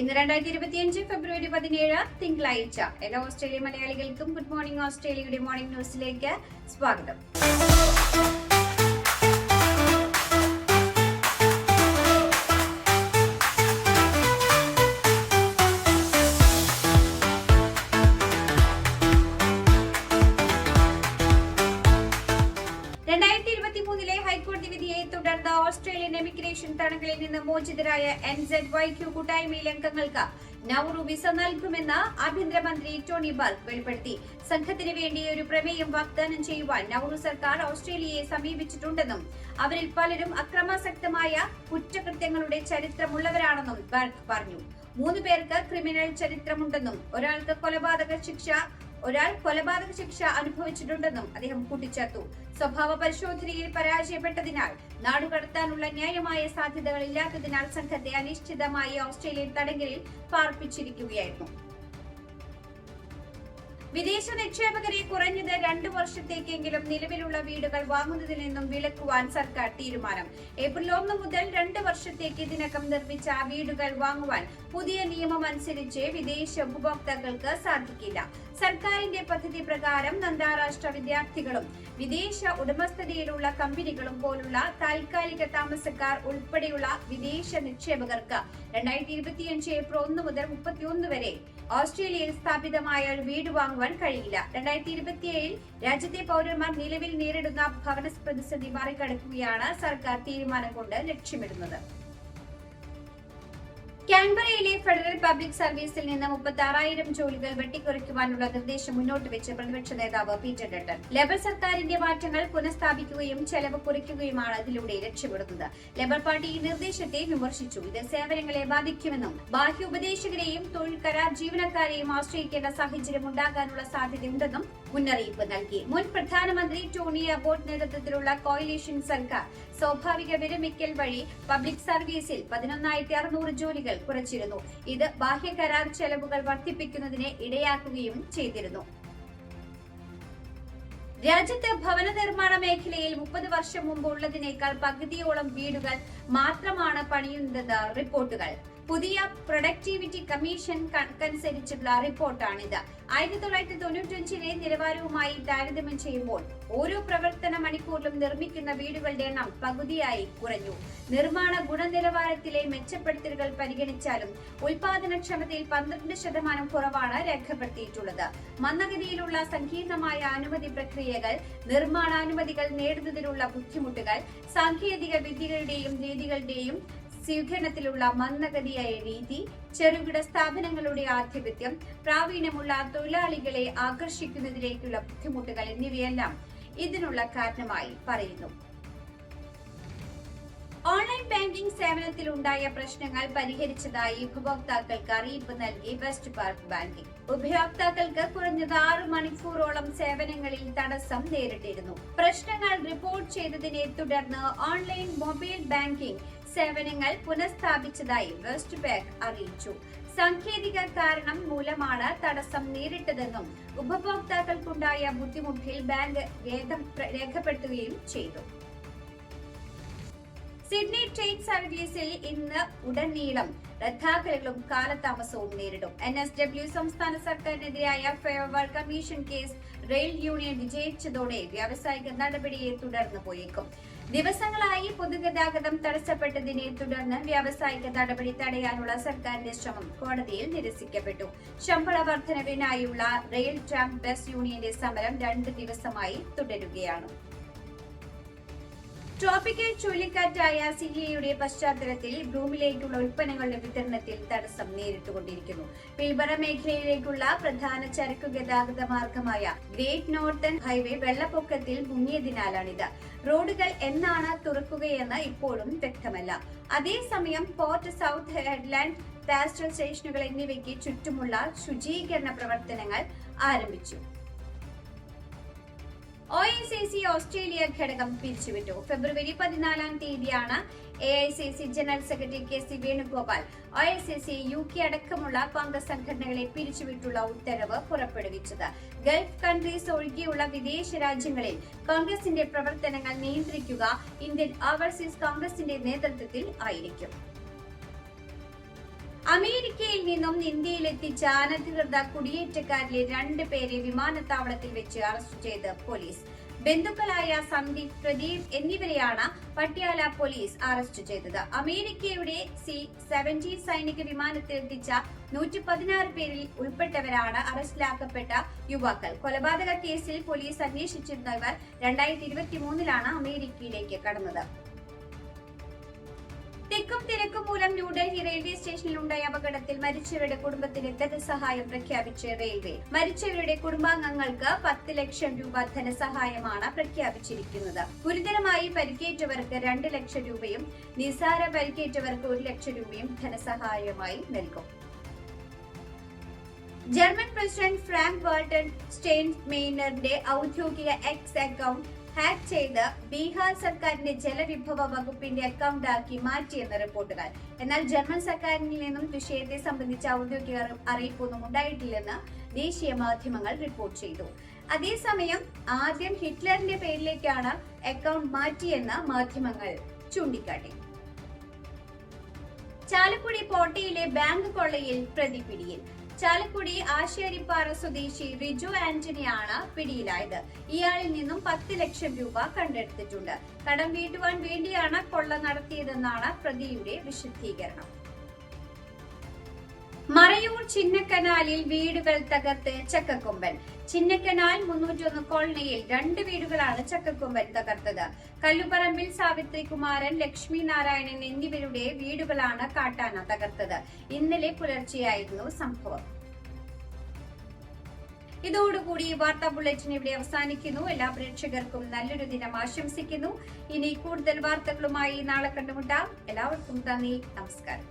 ഇന്ന് രണ്ടായിരത്തി ഇരുപത്തിയഞ്ച് ഫെബ്രുവരി പതിനേഴ് തിങ്കളാഴ്ച. എല്ലാ ഓസ്ട്രേലിയ മലയാളികൾക്കും ഗുഡ് മോർണിംഗ് ഓസ്ട്രേലിയയുടെ മോർണിംഗ് ന്യൂസിലേക്ക് സ്വാഗതം. ഓസ്ട്രേലിയൻ എമിഗ്രേഷൻ തടങ്കലിൽ നിന്ന് മോചിതരായ എൻ സെഡ് വൈ ക്യു കൂട്ടായ്മയിലെ അംഗങ്ങൾക്ക് നൌറു വിസ നൽകുമെന്ന് ആഭ്യന്തരമന്ത്രി ടോണി ബർഗ് വെളിപ്പെടുത്തി. സംഘത്തിന് വേണ്ടി ഒരു പ്രമേയം വാഗ്ദാനം ചെയ്യുവാൻ നൌറു സർക്കാർ ഓസ്ട്രേലിയയെ സമീപിച്ചിട്ടുണ്ടെന്നും അവരിൽ പലരും അക്രമാസക്തമായ കുറ്റകൃത്യങ്ങളുടെ ചരിത്രമുള്ളവരാണെന്നും ബർഗ് പറഞ്ഞു. മൂന്ന് പേർക്ക് ക്രിമിനൽ ചരിത്രമുണ്ടെന്നും ഒരാൾക്ക് കൊലപാതക ശിക്ഷ ഒരാൾ കൊലപാതക ശിക്ഷ അനുഭവിച്ചിട്ടുണ്ടെന്നും അദ്ദേഹം കൂട്ടിച്ചേർത്തു. സ്വഭാവ പരിശോധനയിൽ പരാജയപ്പെട്ടതിനാൽ നാടുകടത്താനുള്ള ന്യായമായ സാധ്യതകൾ ഇല്ലാത്തതിനാൽ സംഘത്തെ അനിശ്ചിതമായി ഓസ്ട്രേലിയൻ തടങ്കലിൽ പാർപ്പിച്ചിരിക്കുകയായിരുന്നു. വിദേശ നിക്ഷേപകരെ കുറഞ്ഞത് രണ്ടു വർഷത്തേക്കെങ്കിലും നിലവിലുള്ള വീടുകൾ വാങ്ങുന്നതിൽ നിന്നും വിലക്കുവാൻ സർക്കാർ തീരുമാനം. ഏപ്രിൽ ഒന്ന് മുതൽ രണ്ട് വർഷത്തേക്ക് ഇതിനകം നിർമ്മിച്ച വീടുകൾ വാങ്ങുവാൻ പുതിയ നിയമം അനുസരിച്ച് വിദേശ ഉപഭോക്താക്കൾക്ക് സാധിക്കില്ല. സർക്കാരിന്റെ പദ്ധതി പ്രകാരം അന്താരാഷ്ട്ര വിദ്യാർത്ഥികളും വിദേശ ഉടമസ്ഥതയിലുള്ള കമ്പനികളും പോലുള്ള താൽക്കാലിക താമസക്കാർ ഉൾപ്പെടെയുള്ള വിദേശ നിക്ഷേപകർക്ക് രണ്ടായിരത്തി ഇരുപത്തിയഞ്ച് ഏപ്രിൽ ഒന്ന് മുതൽ മുപ്പത്തിയൊന്ന് വരെ ഓസ്ട്രേലിയയിൽ സ്ഥാപിതമായ ഒരു വീട് വാങ്ങുവാൻ കഴിയില്ല. രണ്ടായിരത്തി ഇരുപത്തിയേഴിൽ രാജ്യത്തെ പൗരന്മാർ നിലവിൽ നേരിടുന്ന ഭവന പ്രതിസന്ധി മറികടക്കുകയാണ് സർക്കാർ തീരുമാനം കൊണ്ട് ലക്ഷ്യമിടുന്നത്. കാൻബറയിലെ ഫെഡറൽ പബ്ലിക് സർവീസിൽ നിന്ന് മുപ്പത്തി ആറായിരം ജോലികൾ വെട്ടിക്കുറയ്ക്കുവാനുള്ള നിർദ്ദേശം മുന്നോട്ട് വെച്ച് പ്രതിപക്ഷ നേതാവ് പീറ്റർ ഡട്ടൺ. ലേബർ സർക്കാരിന്റെ മാറ്റങ്ങൾ പുനഃസ്ഥാപിക്കുകയും ചെലവ് കുറയ്ക്കുകയുമാണ് ഇതിലൂടെ ലക്ഷ്യമിടുന്നത്. ലേബർ പാർട്ടി ഈ നിർദ്ദേശത്തെ വിമർശിച്ചു. ഇത് സേവനങ്ങളെ ബാധിക്കുമെന്നും ബാഹ്യ ഉപദേശകരെയും തൊഴിൽ കരാർ ജീവനക്കാരെയും ആശ്രയിക്കേണ്ട സാഹചര്യം ഉണ്ടാകാനുള്ള സാധ്യതയുണ്ടെന്നും മുന്നറിയിപ്പ് നൽകി. മുൻ പ്രധാനമന്ത്രി ടോണി അബോട്ട് നേതൃത്വത്തിലുള്ള കോയിലേഷൻ സംഘം സ്വാഭാവിക വിരമിക്കൽ വഴി പബ്ലിക് സർവീസിൽ പതിനൊന്നായിരത്തി അറുന്നൂറ് ജോലികൾ കുറച്ചിരുന്നു. ഇത് ബാഹ്യ കരാർ ചെലവുകൾ വർദ്ധിപ്പിക്കുന്നതിന് ഇടയാക്കുകയും ചെയ്തിരുന്നു. രാജ്യത്ത് ഭവന നിർമ്മാണ മേഖലയിൽ മുപ്പത് വർഷം മുമ്പ് ഉള്ളതിനേക്കാൾ പകുതിയോളം വീടുകൾ മാത്രമാണ് പണിയുന്നത് റിപ്പോർട്ടുകൾ. പുതിയ പ്രൊഡക്ടിവിറ്റി കമ്മീഷൻ കണക്കനുസരിച്ചുള്ള റിപ്പോർട്ടാണിത്. ആയിരത്തി തൊള്ളായിരത്തി തൊണ്ണൂറ്റഞ്ചിലെ നിലവാരവുമായി താരതമ്യം ചെയ്യുമ്പോൾ ഓരോ പ്രവർത്തന മണിക്കൂറിലും നിർമ്മിക്കുന്ന വീടുകളുടെ എണ്ണം പകുതിയായി കുറഞ്ഞു. നിർമ്മാണ ഗുണനിലവാരത്തിലെ മെച്ചപ്പെടുത്തലുകൾ പരിഗണിച്ചാലും ഉൽപാദനക്ഷമതയിൽ പന്ത്രണ്ട് ശതമാനം കുറവാണ് രേഖപ്പെടുത്തിയിട്ടുള്ളത്. മന്ദഗതിയിലുള്ള സങ്കീർണമായ അനുമതി പ്രക്രിയകൾ നിർമ്മാണാനുമതികൾ നേടുന്നതിനുള്ള ബുദ്ധിമുട്ടുകൾ സാങ്കേതിക വിദ്യകളുടെയും രീതികളുടെയും സ്വീകരണത്തിലുള്ള മന്ദഗതിയായ രീതി ചെറുകിട സ്ഥാപനങ്ങളുടെ ആധിപത്യം പ്രാവീണ്യമുള്ള തൊഴിലാളികളെ ആകർഷിക്കുന്നതിലേക്കുള്ള ബുദ്ധിമുട്ടുകൾ എന്നിവയെല്ലാം ഇതിനുള്ള കാരണമായി പറയുന്നു. ഓൺലൈൻ ബാങ്കിംഗ് സേവനത്തിൽ ഉണ്ടായ പ്രശ്നങ്ങൾ പരിഹരിച്ചതായി ഉപഭോക്താക്കൾക്ക് അറിയിപ്പ് നൽകി വെസ്റ്റ് പാർക്ക് ബാങ്കിംഗ്. ഉപഭോക്താക്കൾക്ക് കുറഞ്ഞത് ആറ് മണിക്കൂറോളം സേവനങ്ങളിൽ തടസ്സം നേരിട്ടിരുന്നു. പ്രശ്നങ്ങൾ റിപ്പോർട്ട് ചെയ്തതിനെ തുടർന്ന് ഓൺലൈൻ മൊബൈൽ ബാങ്കിംഗ് സേവനങ്ങൾ പുനഃസ്ഥാപിച്ചതായി വെസ്റ്റ് ബാങ്ക് അറിയിച്ചു. സാങ്കേതിക കാരണം മൂലമാണ് തടസ്സം നേരിട്ടതെന്നും ഉപഭോക്താക്കൾക്കുണ്ടായ ബുദ്ധിമുട്ടിൽ ബാങ്ക് രേഖപ്പെടുത്തുകയും ചെയ്തു. സിഡ്നി ട്രെയിൻ സർവീസിൽ ഇന്ന് ഉടനീളം റദ്ദാക്കലുകളും കാലതാമസവും നേരിടും. എൻ എസ് ഡബ്ല്യു സംസ്ഥാന സർക്കാരിനെതിരായ Fair Work Commission case rail union വിജയിച്ചതോടെ വ്യാവസായിക നടപടിയെ തുടർന്ന് പോയേക്കും. ദിവസങ്ങളായി പൊതുഗതാഗതം തടസ്സപ്പെട്ടതിനെ തുടർന്ന് വ്യാവസായിക നടപടി തടയാനുള്ള സർക്കാരിന്റെ ശ്രമം കോടതിയിൽ നിരസിക്കപ്പെട്ടു. ശമ്പള വർധനവിനായുള്ള റെയിൽ ട്രാം ബസ് യൂണിയന്റെ സമരം രണ്ട് ദിവസമായി തുടരുകയാണ്. ട്രോപ്പിക്കൽ ചുഴലിക്കാറ്റായ സിലിയയുടെ പശ്ചാത്തലത്തിൽ ബ്രൂമിലേക്കുള്ള ഉൽപ്പന്നങ്ങളുടെ വിതരണത്തിൽ തടസ്സം നേരിട്ടുകൊണ്ടിരിക്കുന്നു. പിൽബറ മേഖലയിലേക്കുള്ള പ്രധാന ചരക്കു ഗതാഗത മാർഗമായ ഗ്രേറ്റ് നോർത്തേൺ ഹൈവേ വെള്ളപ്പൊക്കത്തിൽ മുങ്ങിയതിനാലാണിത്. റോഡുകൾ എന്നാണ് തുറക്കുകയെന്ന് ഇപ്പോഴും വ്യക്തമല്ല. അതേസമയം പോർട്ട് സൗത്ത് ഹെഡ്ലാൻഡ് പാസ്റ്റൽ സ്റ്റേഷനുകൾ എന്നിവയ്ക്ക് ചുറ്റുമുള്ള ശുചീകരണ പ്രവർത്തനങ്ങൾ ആരംഭിച്ചു. O N C C Australia ഘടകം പിരിച്ചുവിട്ടു. ഫെബ്രുവരി പതിനാലാം തീയതിയാണ് A I C C general secretary K C Venugopal O N C C U K അടക്കമുള്ള കോൺഗ്രസ് സംഘടനകളെ പിരിച്ചുവിട്ടുള്ള ഉത്തരവ് പുറപ്പെടുവിച്ചത്. ഗൾഫ് കൺട്രീസ് ഒഴികെയുള്ള വിദേശ രാജ്യങ്ങളിൽ കോൺഗ്രസിന്റെ പ്രവർത്തനങ്ങൾ നിയന്ത്രിക്കുക ഇന്ത്യൻ ഓവർസീസ് കോൺഗ്രസിന്റെ നേതൃത്വത്തിൽ ആയിരിക്കും. അമേരിക്കയിൽ നിന്നും ഇന്ത്യയിലെത്തിച്ച അനധികൃത കുടിയേറ്റക്കാരിലെ രണ്ട് പേരെ വിമാനത്താവളത്തിൽ വെച്ച് അറസ്റ്റ് ചെയ്ത് പോലീസ്. ബന്ധുക്കളായ സന്ദീപ് പ്രദീപ് എന്നിവരെയാണ് പട്യാല പോലീസ് അറസ്റ്റ് ചെയ്തത്. അമേരിക്കയുടെ സി സെവന്റീൻ സൈനിക വിമാനത്തിൽ എത്തിച്ച നൂറ്റി പതിനാറ് പേരിൽ ഉൾപ്പെട്ടവരാണ് അറസ്റ്റിലാക്കപ്പെട്ട യുവാക്കൾ. കൊലപാതക കേസിൽ പോലീസ് അന്വേഷിച്ചിരുന്നവർ രണ്ടായിരത്തി ഇരുപത്തി മൂന്നിലാണ് അമേരിക്കയിലേക്ക് കടന്നത്. തിരക്കും മൂലം ന്യൂഡൽഹി റെയിൽവേ സ്റ്റേഷനിൽ ഉണ്ടായ അപകടത്തിൽ മരിച്ചവരുടെ കുടുംബത്തിന് ധനസഹായം പ്രഖ്യാപിച്ച് റെയിൽവേ. മരിച്ചവരുടെ കുടുംബാംഗങ്ങൾക്ക് പത്ത് ലക്ഷം രൂപ ധനസഹായമാണ് പ്രഖ്യാപിച്ചിരിക്കുന്നത്. ഗുരുതരമായി പരിക്കേറ്റവർക്ക് രണ്ട് ലക്ഷം രൂപയും നിസാര പരിക്കേറ്റവർക്ക് ഒരു ലക്ഷം രൂപയും ധനസഹായമായി നൽകും. ജർമ്മൻ പ്രസിഡന്റ് ഫ്രാങ്ക് വാൾട്ടൺ സ്റ്റെയിൻമെയിനറിന്റെ ഔദ്യോഗിക എക്സ് അക്കൗണ്ട് ഹാക്ക് ചെയ്ത് ബീഹാർ സർക്കാരിന്റെ ജലവിഭവ വകുപ്പിന്റെ അക്കൗണ്ട് ആക്കി മാറ്റിയെന്ന് റിപ്പോർട്ടുകൾ. എന്നാൽ ജർമ്മൻ സർക്കാരിൽ നിന്നും വിഷയത്തെ സംബന്ധിച്ച ഔദ്യോഗിക അറി- അറിയിപ്പൊന്നും ഉണ്ടായിട്ടില്ലെന്ന് ദേശീയ മാധ്യമങ്ങൾ റിപ്പോർട്ട് ചെയ്തു. അതേസമയം ആദ്യം ഹിറ്റ്ലറിന്റെ പേരിലേക്കാണ് അക്കൗണ്ട് മാറ്റിയെന്ന് മാധ്യമങ്ങൾ ചൂണ്ടിക്കാട്ടി. ചാലക്കുടി പോട്ടയിലെ ബാങ്ക് കൊള്ളയിൽ പ്രതി പിടിയിൽ. ചാലക്കുടി ആശാരിപ്പാറ സ്വദേശി റിജു ആന്റണിയാണ് പിടിയിലായത്. ഇയാളിൽ നിന്നും പത്ത് ലക്ഷം രൂപ കണ്ടെടുത്തിട്ടുണ്ട്. കടം വീട്ടുവാൻ വേണ്ടിയാണ് കൊള്ള നടത്തിയതെന്നാണ് പ്രതിയുടെ വിശദീകരണം. മറയൂർ ചിന്നക്കനാലിൽ വീടുകൾ തകർത്ത് ചക്കക്കൊമ്പൻ. ചിന്നക്കനാൽ മുന്നൂറ്റി ഒന്ന് കോളനിയിൽ രണ്ട് വീടുകളാണ് ചക്കക്കൊമ്പൻ തകർത്തത്. കല്ലുപറമ്പിൽ സാവിത്രി കുമാരൻ ലക്ഷ്മി നാരായണൻ എന്നിവരുടെ വീടുകളാണ് കാട്ടാന തകർത്തത്. ഇന്നലെ പുലർച്ചെയായിരുന്നു സംഭവം. ഇതോടുകൂടി വാർത്താ ബുള്ളറ്റിൻ ഇവിടെ അവസാനിക്കുന്നു. എല്ലാ പ്രേക്ഷകർക്കും നല്ലൊരു ദിനം ആശംസിക്കുന്നു. ഇനി കൂടുതൽ വാർത്തകളുമായി നാളെ കണ്ടുമുട്ടാം. എല്ലാവർക്കും നന്ദി നമസ്കാരം.